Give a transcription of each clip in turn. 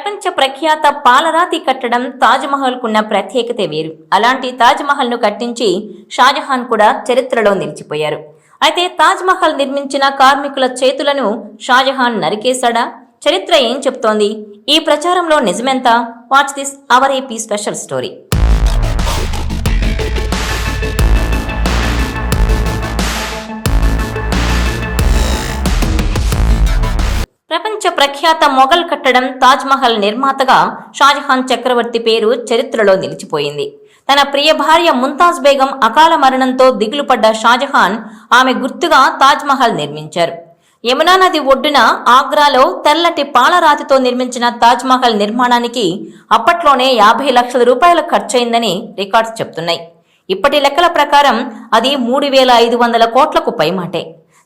ప్రపంచ ప్రఖ్యాత పాలరాతి కట్టడం తాజ్మహల్కున్న ప్రత్యేకతే వేరు. అలాంటి తాజ్మహల్ను కట్టించి షాజహాన్ కూడా చరిత్రలో నిలిచిపోయారు. అయితే తాజ్మహల్ నిర్మించిన కార్మికుల చేతులను షాజహాన్ నరికేశాడా? చరిత్ర ఏం చెప్తోంది? ఈ ప్రచారంలో నిజమెంత? Watch this hour AP special story. ప్రపంచ ప్రఖ్యాత మొఘల్ కట్టడం తాజ్మహల్ నిర్మాతగా షాజహాన్ చక్రవర్తి పేరు చరిత్రలో నిలిచిపోయింది. తన ప్రియ భార్య ముంతాజ్ బేగం అకాల మరణంతో దిగులు పడ్డ షాజహాన్ ఆమె గుర్తుగా తాజ్మహల్ నిర్మించారు. యమునా నది ఒడ్డున ఆగ్రాలో తెల్లటి పాలరాతితో నిర్మించిన తాజ్మహల్ నిర్మాణానికి అప్పట్లోనే యాభై లక్షల రూపాయల ఖర్చయిందని రికార్డ్స్ చెప్తున్నాయి. ఇప్పటి లెక్కల ప్రకారం అది మూడు వేల ఐదు వందల కోట్లకు పైమాటే.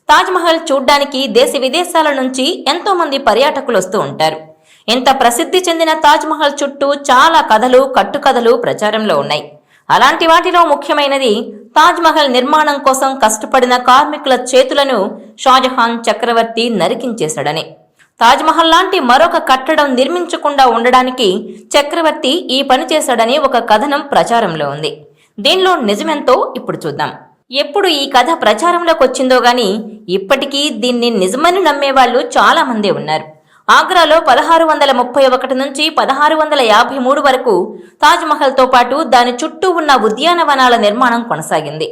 తాజ్మహల్ చూడ్డానికి దేశ విదేశాల నుంచి ఎంతో మంది పర్యాటకులు వస్తూ ఉంటారు. ఇంత ప్రసిద్ధి చెందిన తాజ్మహల్ చుట్టూ చాలా కథలు కట్టుకథలు ప్రచారంలో ఉన్నాయి. అలాంటి వాటిలో ముఖ్యమైనది తాజ్మహల్ నిర్మాణం కోసం కష్టపడిన కార్మికుల చేతులను షాజహాన్ చక్రవర్తి నరికించేశాడని. తాజ్మహల్ లాంటి మరొక కట్టడం నిర్మించకుండా ఉండడానికి చక్రవర్తి ఈ పని చేశాడని ఒక కథనం ప్రచారంలో ఉంది. దీనిలో నిజమెంతో ఇప్పుడు చూద్దాం. ఎప్పుడు ఈ కథ ప్రచారంలోకి వచ్చిందో గాని ఇప్పటికీ దీన్ని నిజమని నమ్మేవాళ్ళు చాలా మందే ఉన్నారు. ఆగ్రాలో పదహారు వందల ముప్పై ఒకటి నుంచి పదహారు వందల యాభై మూడు వరకు తాజ్మహల్తో పాటు దాని చుట్టూ ఉన్న ఉద్యానవనాల నిర్మాణం కొనసాగింది.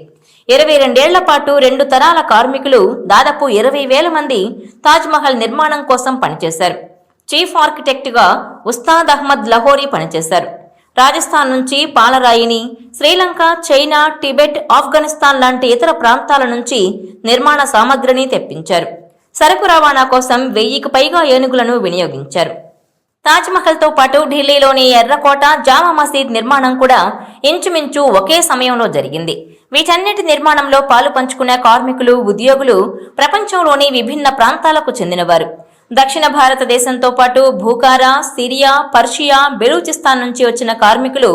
ఇరవై రెండేళ్ళ పాటు రెండు తరాల కార్మికులు దాదాపు ఇరవై వేల మంది తాజ్మహల్ నిర్మాణం కోసం పనిచేశారు. చీఫ్ ఆర్కిటెక్ట్గా ఉస్తాద్ అహ్మద్ లహోరీ పనిచేశారు. రాజస్థాన్ నుంచి పాలరాయిని శ్రీలంక చైనా టిబెట్ ఆఫ్ఘనిస్తాన్ లాంటి ఇతర ప్రాంతాల నుంచి నిర్మాణ సామగ్రిని తెప్పించారు. సరుకు రవాణా కోసం వెయ్యికి పైగా ఏనుగులను వినియోగించారు. తాజ్మహల్తో పాటు ఢిల్లీలోని ఎర్రకోట జామా మసీద్ నిర్మాణం కూడా ఇంచుమించు ఒకే సమయంలో జరిగింది. వీటన్నిటి నిర్మాణంలో పాలు పంచుకునే కార్మికులు ఉద్యోగులు ప్రపంచంలోని విభిన్న ప్రాంతాలకు చెందినవారు. దక్షిణ భారతదేశంతో పాటు భూకారా సిరియా పర్షియా బెలూచిస్తాన్ నుంచి వచ్చిన కార్మికులు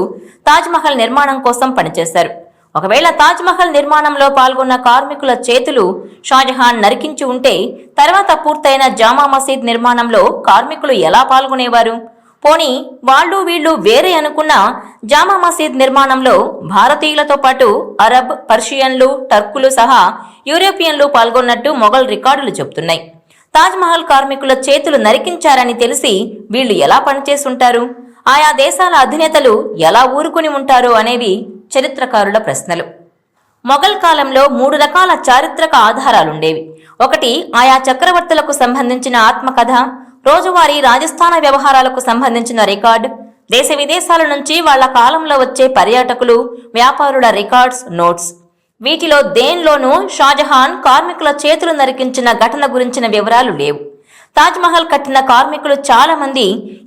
తాజ్మహల్ నిర్మాణం కోసం పనిచేశారు. ఒకవేళ తాజ్మహల్ నిర్మాణంలో పాల్గొన్న కార్మికుల చేతులు షాజహాన్ నరికించి ఉంటే తర్వాత పూర్తయిన జామా మసీద్ నిర్మాణంలో కార్మికులు ఎలా పాల్గొనేవారు? పోనీ వాళ్ళు వీళ్ళు వేరే అనుకున్న జామా మసీద్ నిర్మాణంలో భారతీయులతో పాటు అరబ్ పర్షియన్లు టర్కులు సహా యూరోపియన్లు పాల్గొన్నట్టు మొఘల్ రికార్డులు చెబుతున్నాయి. తాజ్మహల్ కార్మికుల చేతులు నరికించారని తెలిసి వీళ్ళు ఎలా పనిచేస్తుంటారు ఆయా దేశాల అధినేతలు ఎలా ఊరుకుని ఉంటారు అనేవి చరిత్రకారుల ప్రశ్నలు. మొఘల్ కాలంలో మూడు రకాల చారిత్రక ఆధారాలుండేవి. ఒకటి ఆయా చక్రవర్తులకు సంబంధించిన ఆత్మకథ రోజువారీ రాజస్థాన వ్యవహారాలకు సంబంధించిన రికార్డ్ దేశ విదేశాల నుంచి వాళ్ళ కాలంలో వచ్చే పర్యాటకులు వ్యాపారుల రికార్డ్స్ నోట్స్. వీటిలో దేనిలోనూ షాజహాన్ కార్మికుల చేతులు నరికించిన ఘటన గురించిన వివరాలు లేవు. తాజ్మహల్ కట్టిన కార్మికులు చాలా మంది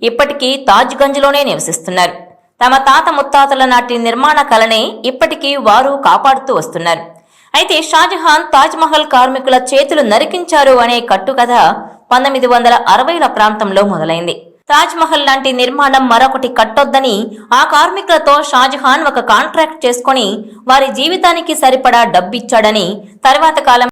ఇప్పటికీ తాజ్గంజ్లోనే నివసిస్తున్నారు. తమ తాత ముత్తాతల నాటి నిర్మాణ కళనే ఇప్పటికీ వారు కాపాడుతూ వస్తున్నారు. అయితే షాజహాన్ తాజ్మహల్ కార్మికుల చేతులు నరికించారు అనే కట్టుకథ పంతొమ్మిది వందల అరవైల ప్రాంతంలో మొదలైంది. తాజ్మహల్ లాంటి నిర్మాణం మరొకటి కట్టొద్దని ఆ కార్మికులతో షాజహాన్ ఒక కాంట్రాక్ట్ చేసుకొని వారి జీవితానికి సరిపడా డబ్బిచ్చాడని తర్వాత కాలం